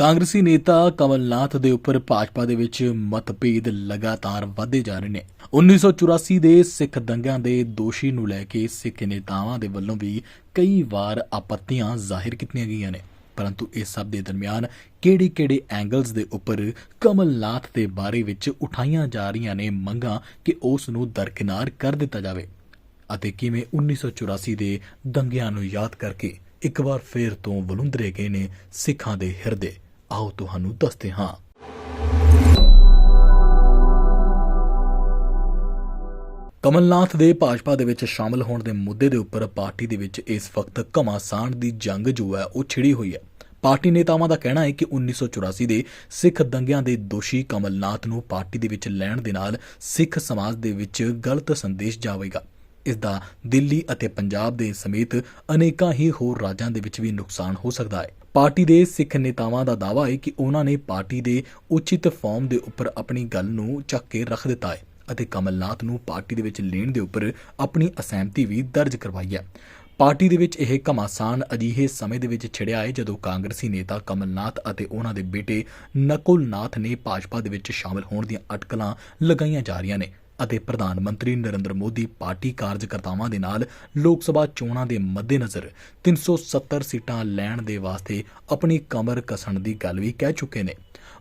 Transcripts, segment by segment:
ਕਾਂਗਰਸੀ ਨੇਤਾ ਕਮਲਨਾਥ ਦੇ ਉੱਪਰ ਭਾਜਪਾ ਦੇ ਵਿੱਚ ਮਤਭੇਦ ਲਗਾਤਾਰ ਵਧਦੇ ਜਾ ਰਹੇ ਨੇ। 1984 ਦੇ ਸਿੱਖ ਦੰਗਿਆਂ ਦੇ ਦੋਸ਼ੀ ਨੂੰ ਲੈ ਕੇ ਸਿੱਖ ਨੇਤਾਵਾਂ ਦੇ ਵੱਲੋਂ ਵੀ ਕਈ ਵਾਰ ਆਪੱਤੀਆਂ ਜ਼ਾਹਿਰ ਕੀਤੀਆਂ ਗਈਆਂ ਨੇ। ਪਰੰਤੂ ਇਸ ਸਭ ਦੇ ਦਰਮਿਆਨ ਕਿਹੜੇ-ਕਿਹੜੇ ਐਂਗਲਸ ਦੇ ਉੱਪਰ ਕਮਲਨਾਥ ਦੇ ਬਾਰੇ ਵਿੱਚ ਉਠਾਈਆਂ ਜਾ ਰਹੀਆਂ ਨੇ ਮੰਗਾਂ ਕਿ ਉਸ ਨੂੰ ਦਰਕਿਨਾਰ ਕਰ ਦਿੱਤਾ ਜਾਵੇ ਅਤੇ ਕਿਵੇਂ 1984 ਦੇ ਦੰਗਿਆਂ ਨੂੰ ਯਾਦ ਕਰਕੇ ਇੱਕ ਵਾਰ ਫੇਰ ਤੋਂ ਵਲੁੰਦਰੇ ਗਏ ਨੇ ਸਿੱਖਾਂ ਦੇ ਹਿਰਦੇ। ਆਓ ਤੁਹਾਨੂੰ ਦੱਸਦੇ ਹਾਂ। ਕਮਲਨਾਥ ਦੇ ਭਾਜਪਾ ਦੇ ਵਿੱਚ ਸ਼ਾਮਲ ਹੋਣ ਦੇ ਮੁੱਦੇ ਦੇ ਉੱਪਰ ਪਾਰਟੀ ਦੇ ਵਿੱਚ ਇਸ ਵਕਤ ਘਮਾਸਾਨ ਦੀ ਜੰਗ ਜੋ ਹੈ, ਉਹ ਛਿੜੀ ਹੋਈ ਹੈ। ਪਾਰਟੀ ਨੇਤਾਵਾਂ ਦਾ ਕਹਿਣਾ ਹੈ ਕਿ 1984 ਦੇ ਸਿੱਖ ਦੰਗਿਆਂ ਦੇ ਦੋਸ਼ੀ ਕਮਲਨਾਥ ਨੂੰ ਪਾਰਟੀ ਦੇ ਵਿੱਚ ਲੈਣ ਦੇ ਨਾਲ ਸਿੱਖ ਸਮਾਜ ਦੇ ਵਿੱਚ ਗਲਤ ਸੰਦੇਸ਼ ਜਾਵੇਗਾ। ਇਸ ਦਾ ਦਿੱਲੀ ਅਤੇ ਪੰਜਾਬ ਦੇ ਸਮੇਤ ਅਨੇਕਾਂ ਹੀ ਹੋਰ ਰਾਜਾਂ ਦੇ ਵਿੱਚ ਵੀ ਨੁਕਸਾਨ ਹੋ ਸਕਦਾ ਹੈ। ਪਾਰਟੀ ਦੇ ਸਿੱਖ ਨੇਤਾਵਾਂ ਦਾ ਦਾਅਵਾ ਹੈ ਕਿ ਉਹਨਾਂ ਨੇ ਪਾਰਟੀ ਦੇ ਉਚਿਤ ਫਾਰਮ ਦੇ ਉੱਪਰ ਆਪਣੀ ਗੱਲ ਨੂੰ ਚੱਕ ਕੇ ਰੱਖ ਦਿੱਤਾ ਹੈ ਅਤੇ ਕਮਲਨਾਥ ਨੂੰ ਪਾਰਟੀ ਦੇ ਵਿੱਚ ਲੈਣ ਦੇ ਉੱਪਰ ਆਪਣੀ ਅਸਹਿਮਤੀ ਵੀ ਦਰਜ ਕਰਵਾਈ ਹੈ। ਪਾਰਟੀ ਦੇ ਵਿੱਚ ਇਹ ਘਮਾਸਾਨ ਅਜਿਹੇ ਸਮੇਂ ਦੇ ਵਿੱਚ ਛਿੜਿਆ ਹੈ ਜਦੋਂ ਕਾਂਗਰਸੀ ਨੇਤਾ ਕਮਲਨਾਥ ਅਤੇ ਉਹਨਾਂ ਦੇ ਬੇਟੇ ਨਕੁਲਨਾਥ ਨੇ ਭਾਜਪਾ ਦੇ ਵਿੱਚ ਸ਼ਾਮਲ ਹੋਣ ਦੀਆਂ ਅਟਕਲਾਂ ਲਗਾਈਆਂ ਜਾ ਰਹੀਆਂ ਨੇ। ਅਤੇ ਪ੍ਰਧਾਨ ਮੰਤਰੀ ਨਰਿੰਦਰ ਮੋਦੀ ਪਾਰਟੀ ਕਾਰਜਕਰਤਾਵਾਂ ਦੇ ਨਾਲ ਲੋਕ ਸਭਾ ਚੋਣਾਂ ਦੇ ਮੱਦੇਨਜ਼ਰ 370 ਸੀਟਾਂ ਲੈਣ ਦੇ ਵਾਸਤੇ ਆਪਣੀ ਕਮਰ ਕਸਣ ਦੀ ਗੱਲ ਵੀ ਕਹਿ ਚੁੱਕੇ ਨੇ।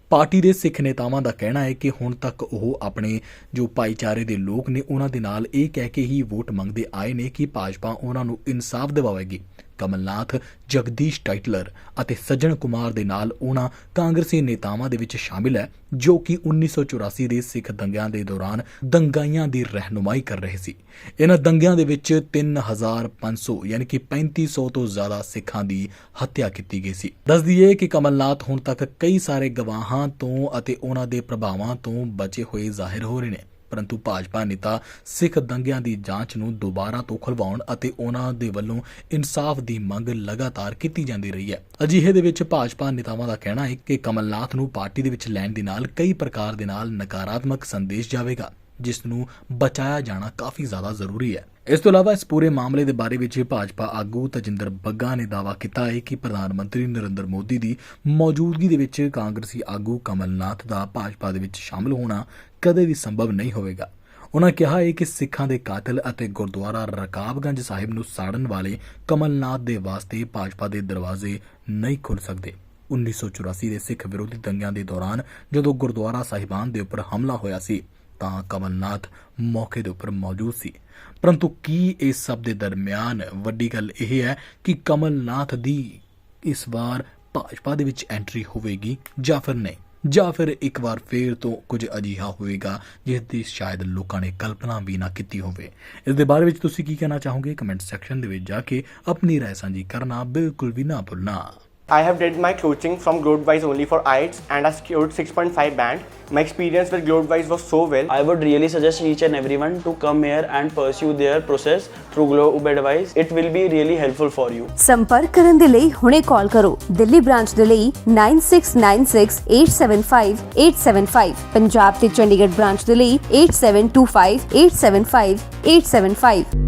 ਪਾਰਟੀ ਦੇ ਸਿੱਖ ਨੇਤਾਵਾਂ ਦਾ ਕਹਿਣਾ ਹੈ ਕਿ ਹੁਣ ਤੱਕ ਉਹ ਆਪਣੇ ਜੋ ਭਾਈਚਾਰੇ ਦੇ ਲੋਕ ਨੇ, ਉਹਨਾਂ ਦੇ ਨਾਲ ਇਹ ਕਹਿ ਕੇ ਹੀ ਵੋਟ ਮੰਗਦੇ ਆਏ ਨੇ ਕਿ ਭਾਜਪਾ ਉਹਨਾਂ ਨੂੰ ਇਨਸਾਫ ਦਿਵਾਵੇਗੀ। ਕਮਲਨਾਥ, ਜਗਦੀਸ਼ ਟਾਈਟਲਰ ਅਤੇ ਸੱਜਣ ਕੁਮਾਰ ਦੇ ਨਾਲ ਉਹਨਾਂ ਕਾਂਗਰਸੀ ਨੇਤਾਵਾਂ ਦੇ ਵਿੱਚ ਸ਼ਾਮਿਲ ਹੈ, ਜੋ ਕਿ 1984 ਦੇ ਸਿੱਖ ਦੰਗਿਆਂ ਦੇ ਦੌਰਾਨ ਦੰਗਾਈਆਂ ਦੀ ਰਹਿਨੁਮਾਈ ਕਰ ਰਹੇ ਸੀ। ਇਹਨਾਂ ਦੰਗਿਆਂ ਦੇ ਵਿੱਚ 3500 ਯਾਨੀ ਕਿ 3500 ਤੋਂ ਜ਼ਿਆਦਾ ਸਿੱਖਾਂ ਦੀ ਹੱਤਿਆ ਕੀਤੀ ਗਈ ਸੀ। ਦੱਸ ਦਈਏ ਕਿ ਕਮਲਨਾਥ ਹੁਣ ਤੱਕ ਕਈ ਸਾਰੇ ਗਵਾਹਾਂ ਤੋਂ ਅਤੇ ਉਹਨਾਂ ਦੇ ਪ੍ਰਭਾਵਾਂ ਤੋਂ ਬਚੇ ਹੋਏ ਜ਼ਾਹਿਰ ਹੋ ਰਹੇ ਨੇ। ਪਰੰਤੂ ਭਾਜਪਾ ਨੇਤਾ ਸਿੱਖ ਦੰਗਿਆਂ ਦੀ ਜਾਂਚ ਨੂੰ ਦੁਬਾਰਾ ਤੋਂ ਖੁਲਵਾਉਣ ਅਤੇ ਉਹਨਾਂ ਦੇ ਵੱਲੋਂ ਇਨਸਾਫ ਦੀ ਮੰਗ ਲਗਾਤਾਰ ਕੀਤੀ ਜਾਂਦੀ ਰਹੀ ਹੈ। ਅਜਿਹੇ ਦੇ ਵਿੱਚ ਭਾਜਪਾ ਨੇਤਾਵਾਂ ਦਾ ਕਹਿਣਾ ਹੈ ਕਿ ਕਮਲਨਾਥ ਨੂੰ ਪਾਰਟੀ ਦੇ ਵਿੱਚ ਲੈਣ ਦੇ ਨਾਲ ਕਈ ਪ੍ਰਕਾਰ ਦੇ ਨਾਲ ਨਕਾਰਾਤਮਕ ਸੰਦੇਸ਼ ਜਾਵੇਗਾ, ਜਿਸ ਨੂੰ ਬਚਾਇਆ ਜਾਣਾ ਕਾਫੀ ਜ਼ਿਆਦਾ ਜ਼ਰੂਰੀ ਹੈ। ਇਸ ਤੋਂ ਇਲਾਵਾ ਇਸ ਪੂਰੇ ਮਾਮਲੇ ਦੇ ਬਾਰੇ ਵਿੱਚ ਭਾਜਪਾ ਆਗੂ ਤਜਿੰਦਰ ਬੱਗਾ ਨੇ ਦਾਅਵਾ ਕੀਤਾ ਹੈ ਕਿ ਪ੍ਰਧਾਨ ਮੰਤਰੀ ਨਰਿੰਦਰ ਮੋਦੀ ਦੀ ਮੌਜੂਦਗੀ ਦੇ ਵਿੱਚ ਕਾਂਗਰਸੀ ਆਗੂ ਕਮਲਨਾਥ ਦਾ ਭਾਜਪਾ ਦੇ ਵਿੱਚ ਸ਼ਾਮਲ ਹੋਣਾ ਕਦੇ ਵੀ ਸੰਭਵ ਨਹੀਂ ਹੋਵੇਗਾ। ਉਹਨਾਂ ਕਿਹਾ ਹੈ ਕਿ ਸਿੱਖਾਂ ਦੇ ਕਾਤਲ ਅਤੇ ਗੁਰਦੁਆਰਾ ਰਕਾਬਗੰਜ ਸਾਹਿਬ ਨੂੰ ਸਾੜਨ ਵਾਲੇ ਕਮਲਨਾਥ ਦੇ ਵਾਸਤੇ ਭਾਜਪਾ ਦੇ ਦਰਵਾਜ਼ੇ ਨਹੀਂ ਖੁੱਲ ਸਕਦੇ। 1984 ਦੇ ਸਿੱਖ ਵਿਰੋਧੀ ਦੰਗਿਆਂ ਦੇ ਦੌਰਾਨ ਜਦੋਂ ਗੁਰਦੁਆਰਾ ਸਾਹਿਬਾਨ ਦੇ ਉੱਪਰ ਹਮਲਾ ਹੋਇਆ ਸੀ ਤਾਂ ਕਮਲਨਾਥ ਮੌਕੇ ਦੇ ਉੱਪਰ ਮੌਜੂਦ ਸੀ। ਪਰੰਤੂ ਕੀ ਇਸ ਸਭ ਦੇ ਦਰਮਿਆਨ ਵੱਡੀ ਗੱਲ ਇਹ ਹੈ ਕਿ ਕਮਲਨਾਥ ਦੀ ਇਸ ਵਾਰ ਭਾਜਪਾ ਦੇ ਵਿੱਚ ਐਂਟਰੀ ਹੋਵੇਗੀ ਜਾਂ ਫਿਰ ਨਹੀਂ? ਜਾਂ ਫਿਰ ਇੱਕ ਵਾਰ ਫੇਰ ਤੋਂ ਕੁਝ ਅਜੀਹਾ ਹੋਵੇਗਾ ਜਿਸ ਦੀ ਸ਼ਾਇਦ ਲੋਕਾਂ ਨੇ ਕਲਪਨਾ ਵੀ ਨਾ ਕੀਤੀ ਹੋਵੇ। ਇਸ ਦੇ ਬਾਰੇ ਵਿੱਚ ਤੁਸੀਂ ਕੀ ਕਹਿਣਾ ਚਾਹੋਗੇ? ਕਮੈਂਟ ਸੈਕਸ਼ਨ ਦੇ ਵਿੱਚ ਜਾ ਕੇ ਆਪਣੀ ਰਾਏ ਸਾਂਝੀ ਕਰਨਾ ਬਿਲਕੁਲ ਵੀ ਨਾ ਭੁੱਲਣਾ। I have did my coaching from Globewise only for IELTS and I scored 6.5 band. My experience with Globewise was so well. I would really suggest each and everyone to come here and pursue their process through Globe Advice. It will be really helpful for you. ਸੰਪਰਕ ਕਰਨ ਦੇ ਲਈ ਹੁਣੇ ਕਾਲ ਕਰੋ Delhi branch ਦੇ ਲਈ 9696875875 ਪੰਜਾਬ ਤੇ Chandigarh branch ਦੇ ਲਈ 8725875875